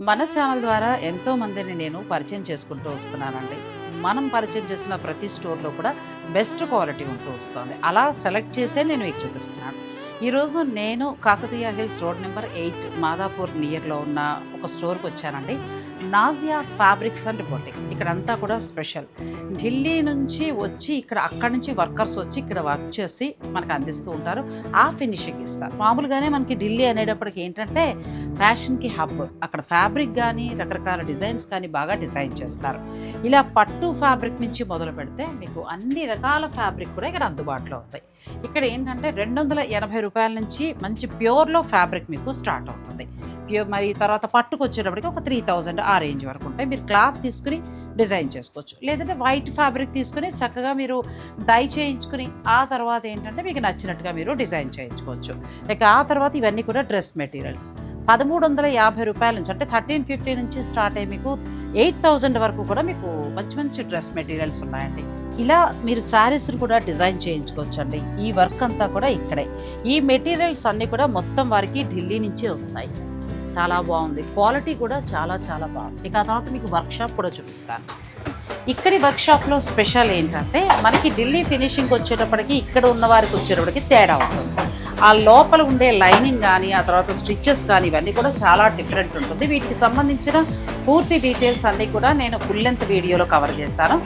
మన ఛానల్ ద్వారా ఎంతో మందిని నేను పరిచయం చేసుకుంటూ వస్తున్నానండి. మనం పరిచయం చేసిన ప్రతి స్టోర్లో కూడా బెస్ట్ క్వాలిటీ ఉంటూ వస్తుంది. అలా సెలెక్ట్ చేసే నేను మీకు చూపిస్తున్నాను. ఈరోజు నేను Kakatiya hills road number eight Madhapur నియర్లో ఉన్న ఒక స్టోర్కి వచ్చానండి. Nazia fabrics and boutique. ఇక్కడంతా కూడా స్పెషల్. ఢిల్లీ నుంచి వచ్చి ఇక్కడ అక్కడి నుంచి వర్కర్స్ వచ్చి ఇక్కడ వర్క్ చేసి మనకు అందిస్తూ ఉంటారు. ఆ ఫినిషింగ్ ఇస్తారు. మామూలుగానే మనకి ఢిల్లీ అనేటప్పటికి ఏంటంటే ఫ్యాషన్కి హబ్. అక్కడ ఫ్యాబ్రిక్ కానీ రకరకాల డిజైన్స్ కానీ బాగా డిజైన్ చేస్తారు. ఇలా పట్టు ఫ్యాబ్రిక్ నుంచి మొదలు పెడితే మీకు అన్ని రకాల ఫ్యాబ్రిక్ కూడా ఇక్కడ అందుబాటులో ఉంటాయి. ఇక్కడ ఏంటంటే రెండు వందల ఎనభై రూపాయల నుంచి మంచి ప్యూర్లో ఫ్యాబ్రిక్ మీకు స్టార్ట్ అవుతుంది. ప్యూర్ మరి తర్వాత పట్టుకొచ్చేటప్పటికి ఒక త్రీ థౌజండ్ ఆ రేంజ్ వరకు ఉంటాయి. మీరు క్లాత్ తీసుకుని డిజైన్ చేసుకోవచ్చు. లేదంటే వైట్ ఫ్యాబ్రిక్ తీసుకుని చక్కగా మీరు డై చేయించుకుని ఆ తర్వాత ఏంటంటే మీకు నచ్చినట్టుగా మీరు డిజైన్ చేయించుకోవచ్చు. ఇక ఆ తర్వాత ఇవన్నీ కూడా డ్రెస్ మెటీరియల్స్. పదమూడు వందల యాభై రూపాయల నుంచి అంటే థర్టీన్ ఫిఫ్టీ నుంచి స్టార్ట్ అయ్యి మీకు ఎయిట్ థౌజండ్ వరకు కూడా మీకు మంచి మంచి డ్రెస్ మెటీరియల్స్ ఉన్నాయండి. ఇలా మీరు శారీస్ని కూడా డిజైన్ చేయించుకోవచ్చు అండి ఈ వర్క్ అంతా కూడా ఇక్కడే. ఈ మెటీరియల్స్ అన్నీ కూడా మొత్తం వారికి ఢిల్లీ నుంచి వస్తాయి. చాలా బాగుంది. క్వాలిటీ కూడా చాలా చాలా బాగుంది. ఇక ఆ తర్వాత మీకు వర్క్షాప్ కూడా చూపిస్తాను. ఇక్కడి వర్క్షాప్లో స్పెషల్ ఏంటంటే మనకి ఢిల్లీ ఫినిషింగ్ వచ్చేటప్పటికి ఇక్కడ ఉన్న వారికి వచ్చేటప్పటికి తేడా ఉంటుంది. ఆ లోపల ఉండే లైనింగ్ కానీ ఆ తర్వాత స్టిచ్చెస్ కానీ ఇవన్నీ కూడా చాలా డిఫరెంట్ ఉంటుంది. వీటికి సంబంధించిన పూర్తి డీటెయిల్స్ అన్నీ కూడా నేను ఫుల్ లెంత్ వీడియోలో కవర్ చేశాను.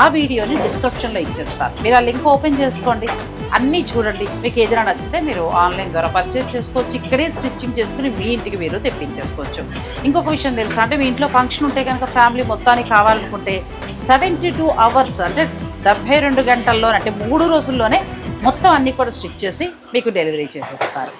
ఆ వీడియోని డిస్క్రిప్షన్లో ఇచ్చేస్తాను. మీరు ఆ లింక్ ఓపెన్ చేసుకోండి. అన్నీ చూడండి. మీకు ఏదైనా నచ్చితే మీరు ఆన్లైన్ ద్వారా పర్చేజ్ చేసుకోవచ్చు. ఇక్కడే స్టిచ్చింగ్ చేసుకుని మీ ఇంటికి మీరు తెప్పించేసుకోవచ్చు. ఇంకొక విషయం తెలుసా? అంటే మీ ఇంట్లో ఫంక్షన్ ఉంటే కనుక ఫ్యామిలీ మొత్తానికి కావాలనుకుంటే సెవెంటీ టూ అవర్స్ అంటే డెబ్బై రెండు గంటల్లో అంటే మూడు రోజుల్లోనే మొత్తం అన్నీ కూడా స్టిచ్ చేసి మీకు డెలివరీ చేసేస్తారు.